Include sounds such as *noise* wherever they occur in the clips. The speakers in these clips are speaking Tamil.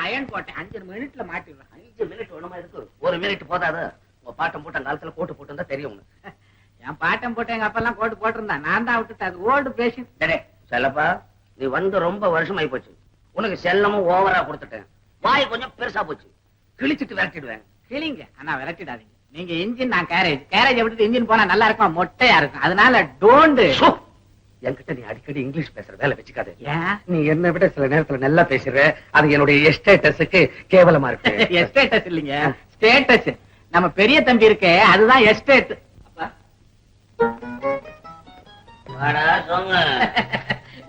அயன் போட்டேன். அஞ்சு மினிட்ல மாட்டிடுறேன் அஞ்சு மினிட் ஒண்ணுமா இருக்கு ஒரு மினிட் போதாது? உங்க பாட்டம் போட்ட காலத்துல கோட்டு போட்டு தெரியும் *laughs* என் பாட்டம் போட்டு எங்க அப்பெல்லாம் கோட்டு போட்டிருந்தான் நான் தான் விட்டுட்டு அது ஓல்டு பேஷன் டேய் செல்லப்பா நீ வந்து ரொம்ப வருஷம் போச்சு. உனக்கு செல்லமும் ஓவரா கொடுத்துட்டேன். வாய் கொஞ்சம் பெருசா போச்சு. கிழிச்சிட்டு விரட்டிடுவேன். கிளிங்க ஆனா விரட்டிடாதீங்க. நீங்க இன்ஜின் நான் கேரேஜ் கேரேஜ் விட்டுட்டு இன்ஜின் போனா நல்லா இருக்குமா? மொட்டையா இருக்கும். அதனால டோண்டு சோ, என்கிட்ட நீ அடிக்கடி இங்கிலீஷ் பேசுற வேலை வச்சுக்காத. ஏன்? நீ என்ன விட சில நேரத்துல நல்லா பேசுற அது என்னுடைய எஸ்டேட்டஸுக்கு கேவலமா இருக்கு. *laughs* எஸ்டேட்டஸ் இல்லைங்க. ஸ்டேட்டஸ் நம்ம பெரிய தம்பி இருக்கே அதுதான் எஸ்டேட். *laughs*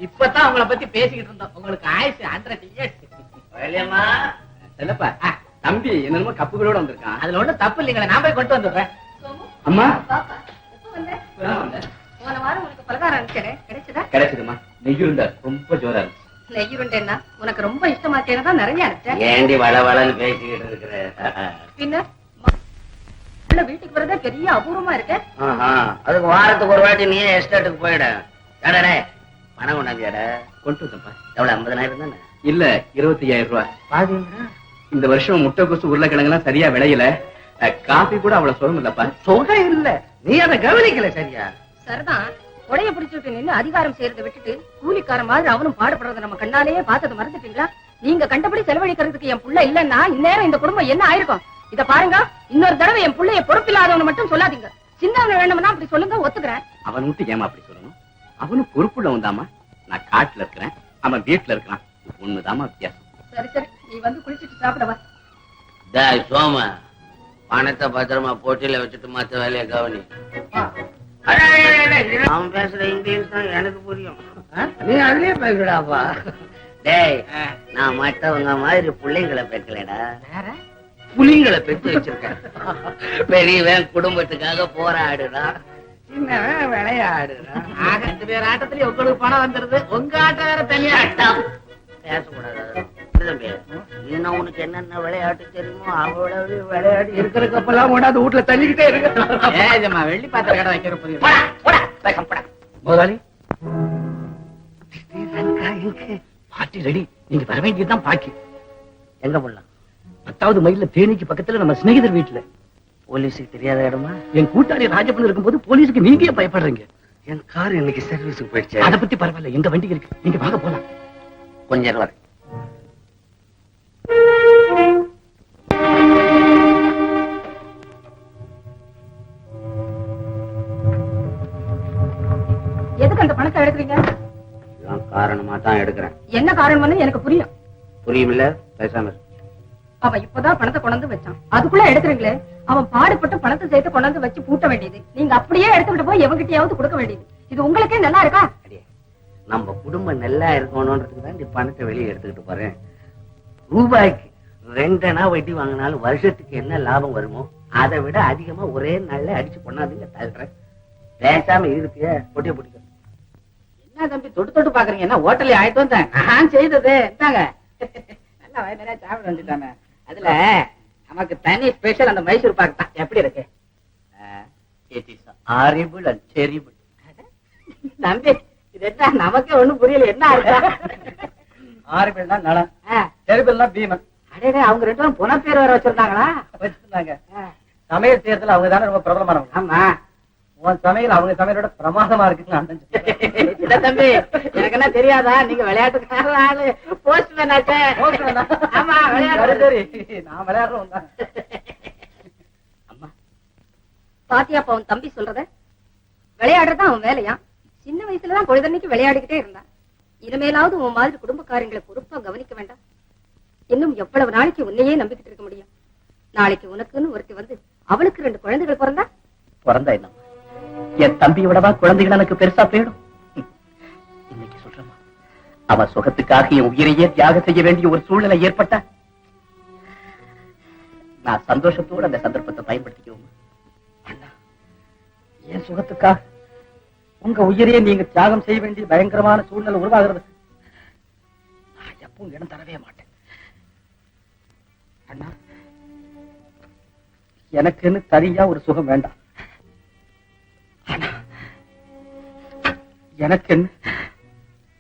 இப்பதான் உங்களை பத்தி பேசிக்கிட்டு இருந்தோம். உங்களுக்கு ஆயுசு ஹண்ட்ரட் இயர்ஸ் செல்லப்பா தம்பி என்னமோ கப்புகளோட வந்திருக்கான். அதுல ஒண்ணும் தப்பு இல்லைங்களே நான் போய் கொண்டு வந்துடுறேன். அம்மா. கிடைச்சதா? கிடைச்சதும்மா. நெய்யுருண்டை ரொம்ப ஜோரா இருந்துச்சு நெய் உருண்டைன்னா, உனக்கு ரொம்ப இஷ்டமாச்சேன்னு தான் நிறைய அனுப்பிச்சேன். ஏண்டி வள வளன்னு பேசிக்கிட்டு இருக்கிற? பின்ன, ம- உள்ள வீட்டுக்கு வரதே பெரிய அபூர்வமா இருக்கே. ஆஹா, அதுக்கு வாரத்துக்கு ஒரு வாட்டி நீயே எஸ்டேட்டுக்கு போயிட. டேடே பணம் கொண்டாந்தியாட? கொண்டு வந்தப்பா எவ்வளவு ஐம்பதனாயிரம் தானே? இல்ல இருபத்தி ஐயாயிரம் ரூபாய். பாத்தீங்களா இந்த வருஷம் முட்டைக்கோசு உருளைக்கிழங்கு எல்லாம் சரியா விளையல. காபி கூட அவ்வளவு சுகம் இல்லப்பா சுகம் இல்ல. நீ அதை கவனிக்கல சரியா? சரிதான், உடைய பிடிச்சுட்டு நின்னு அதிகாரம் செய்யறதை விட்டுட்டு, கூலிக்காரன் மாதிரி அவனும் பாடுபடுறதை நம்ம கண்ணாலேயே பார்த்ததை மறந்துட்டீங்களா? நீங்க கண்டபடி செலவழிக்கிறதுக்கு என் புள்ள இல்லன்னா இந்நேரம் இந்த குடும்பம் என்ன ஆயிருக்கும்? இத பாருங்க இன்னொரு தடவை என் புள்ளைய பொறுப்பில்லாதவனு மட்டும் சொல்லாதீங்க. சின்னவன வேணும்னா அப்படி சொல்லுங்க ஒத்துக்கிறேன். அவன் மட்டும் ஏமா அப்படி சொல்லணும்? அவனும் பொறுப்புள்ளவன் தாமா நான் காட்டுல இருக்கிறேன் அவன் வீட்டுல இருக்கிறான். ஒண்ணுதாம்மா வித்தியாசம். சரி சரி நீ வந்து குளிச்சிட்டு சாப்பிட வா. டேய் சோம பணத்தை பத்திரமா போட்டியில வச்சுட்டு மத்த வேலையை கவனி. அவன் பேசுற இங்கிலீஷ் தான் எனக்கு புரியும். நீ அதுலயே பேசுடாப்பா டேய் நான் மத்தவங்க மாதிரி பிள்ளைங்களை பெக்கலடா. புலிங்களை பெத்து வச்சிருக்கேன். பெரியவன் குடும்பத்துக்காக போராடுறான் சின்னவன் விளையாடுறான் ஆக ரெண்டு பேர் ஆட்டத்துலயும் உங்களுக்கு பணம் வந்துருது. உங்க ஆட்டம் வேற தனியா? பேசக்கூடாது. தம்பி இன்னும் உனக்கு என்னென்ன விளையாட்டு தெரியுமோ அவ்வளவு விளையாடி இருக்கிற கப்பெல்லாம் கொண்டாந்து வீட்டுல தள்ளிக்கிட்டே இருக்கு. வெள்ளி பாத்திர கடை வைக்கிற போடா. முதலாளி. பாட்டி ரெடி. நீங்க வர வேண்டியதுதான் பாக்கி. எங்க போடலாம் பத்தாவது மைல்ல தேனிக்கு பக்கத்துல நம்ம சிநேகிதர் வீட்டுல. போலீஸுக்கு தெரியாத இடமா? என் கூட்டாளி ராஜப்பன் இருக்கும்போது போலீஸுக்கு நீங்க பயப்படுறீங்க? என் கார் இன்னைக்கு சர்வீஸுக்கு போயிடுச்சு. அத பத்தி பரவாயில்ல எங்க வண்டி இருக்கு. நீங்க வாங்க போலாம். கொஞ்ச எதுக்கு அந்த பணத்தை எடுக்கிறீங்க? காரணமா தான் எடுக்கிறேன். என்ன காரணம்னு எனக்கு புரியும். புரியுமில்ல? பேசாம இரு. அவன் இப்பதான் பணத்தை கொண்டாந்து வச்சான். அதுக்குள்ள எடுக்கிறீங்களே அவன் பாடுபட்டு பணத்தை சேர்த்து கொண்டாந்து வச்சு பூட்ட வேண்டியது. நீங்க அப்படியே எடுத்துக்கிட்டு போய் எவங்கிட்டயாவது கொடுக்க வேண்டியது. இது உங்களுக்கே நல்லா இருக்கா? நம்ம குடும்பம் நல்லா இருக்கணும்ன்றதுக்கு தான் இந்த பணத்தை வெளியே எடுத்துக்கிட்டு போறேன். ரூபாய்க்கு ரெண்டனா வட்டி வாங்கினாலும் வருஷத்துக்கு என்ன லாபம் வருமோ அதை விட அதிகமா ஒரே நாள்ல அடிச்சு கொண்டாந்துங்க தள்ளுறேன். பேசாம இருப்பிய? பொட்டிய பிடிக்க. என்ன தம்பி தொட்டு தொட்டு பாக்குறீங்க? என்ன ஹோட்டல்ல ஆயிட்டு வந்தேன். நான் செய்தது. இந்தாங்க. நல்லா வயிறு நிறைய சாப்பிட வந்துட்டானே. அதுல நமக்கு தனி ஸ்பெஷல் அந்த மைசூர் பாக்கு தான். எப்படி இருக்கு? It is horrible and terrible தம்பி இது என்ன? நமக்கே ஒண்ணும் புரியல. என்ன இருக்கா ஆறுபேல் தான் நலம் டெரிபிள் தான் பீமன். அடே அவங்க ரெண்டு பேரும் புன பேர் வேற வச்சிருந்தாங்களா? வச்சிருந்தாங்க. சமையல் செய்யறதுல அவங்க தானே ரொம்ப பிரபலமானவங்க. ஆமா. உன் சமையல் அவங்க சமையலோட பிரமாதமா இருக்குன்னு தம்பி எனக்கு என்ன தெரியாதா? நீங்க விளையாட்டுக்கார ஆளு. போஸ்ட்மேன் ஆச்சே? ஆமா சரி நான் விளையாடுறோம் தான். அம்மா பாத்தியாப்பா அவன் தம்பி சொல்றத? விளையாடுறது அவன் வேலையா? சின்ன வயசுலதான் குழந்தைக்கு விளையாடிக்கிட்டே இருந்தான். இனிமேலாவது உன் மாதிரி குடும்பக்காரங்களை பொறுப்பா கவனிக்க வேண்டாம். இன்னும் எவ்வளவு நாளைக்கு உன்னையே நம்பிக்கிட்டு இருக்க முடியும்? நாளைக்கு உனக்குன்னு ஒருத்தி வந்து அவளுக்கு ரெண்டு குழந்தைகள் பிறந்தா? பிறந்தா என்னம்மா என் தம்பியை விடவா குழந்தைகள் எனக்கு பெருசா போயிடும் இன்னைக்கு சொல்றமா அவன் சுகத்துக்காக என் உயிரையே தியாகம் செய்ய வேண்டிய ஒரு சூழ்நிலை ஏற்பட்டா நான் சந்தோஷத்தோடு அந்த சந்தர்ப்பத்தை பயன்படுத்திக்குவோம் அண்ணா என் சுகத்துக்காக உங்க உயிரையே நீங்க தியாகம் செய்ய வேண்டிய பயங்கரமான சூழ்நிலை உருவாகிறது. நான் எப்பவும் இடம் தரவே மாட்டேன். அண்ணா எனக்குன்னு தனியா ஒரு சுகம் வேண்டாம். எனக்குன்னு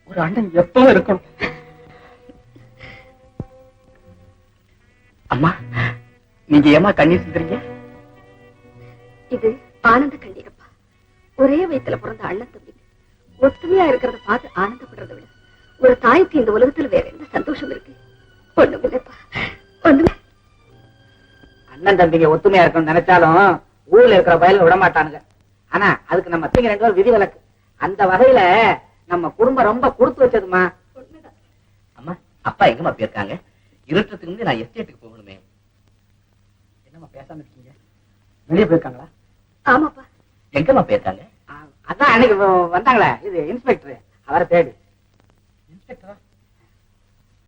ஒரு அண்ணன் எப்பவும் இருக்கணும்? அம்மா நீங்க ஏமா கண்ணீர் சிந்துறீங்க? இது ஆனந்த கண்ணீரப்பா. ஒரே வயித்துல பிறந்த அண்ணன் தம்பி. ஒத்துமையா இருக்கிறத பார்த்து ஆனந்தப்படுறதை விட ஒரு தாய்க்கு இந்த உலகத்துல வேற என்ன சந்தோஷம் இருக்கு? ஒண்ணுமில்லப்பா ஒண்ணுமே. அண்ணன் தம்பிங்க ஒத்துமையா இருக்கணும்னு நினைச்சாலும் ஊர்ல இருக்கிற பயல விட மாட்டானுங்க ஆனா அதுக்கு நம்ம தம்பிங்க ரெண்டு பேரும் விதிவிலக்கு. அந்த வகையில நம்ம குடும்பம் ரொம்ப கொடுத்து வச்சதுமா அம்மா அப்பா எங்கம்மா போயிருக்காங்க? இருட்டுறதுக்கு முந்தைய நான் எஸ்டேட்டுக்கு போகணுமே. என்னம்மா பேசாம இருக்கீங்க? வெளியே போயிருக்காங்களா? ஆமாப்பா. எங்கம்மா போயிருக்காங்க? அதான் அன்னைக்கு வந்தாங்களே இது இன்ஸ்பெக்டர் அவரை தேடி.